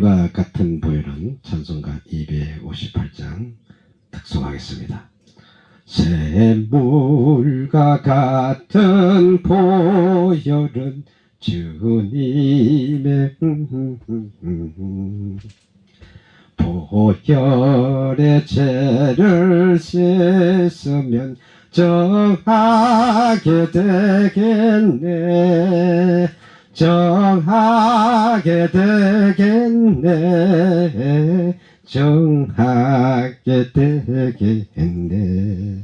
과 같은 보혈은 찬송가 258장 특송하겠습니다. 샘물과 같은 보혈은 주님의 보혈의 죄를 씻으면 정하게 되겠네 정하 게 되겠네. 정하게 되겠네.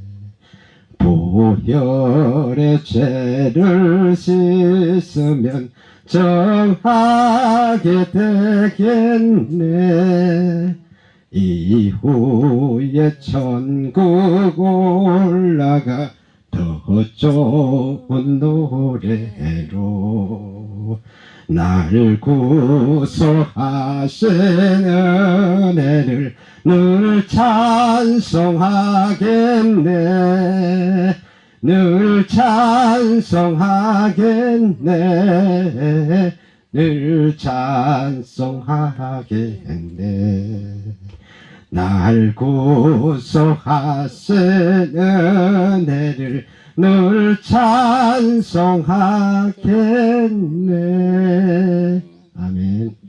보혈의 죄를 씻으면 정하게 되겠네. 이후에 천국 올라가 더 좋은 노래로 날 구속하신 은혜를 늘 찬송하겠네. 늘 찬송하겠네. 늘 찬송하겠네. 날 구속하신 은혜를 늘 찬송하겠네. 아멘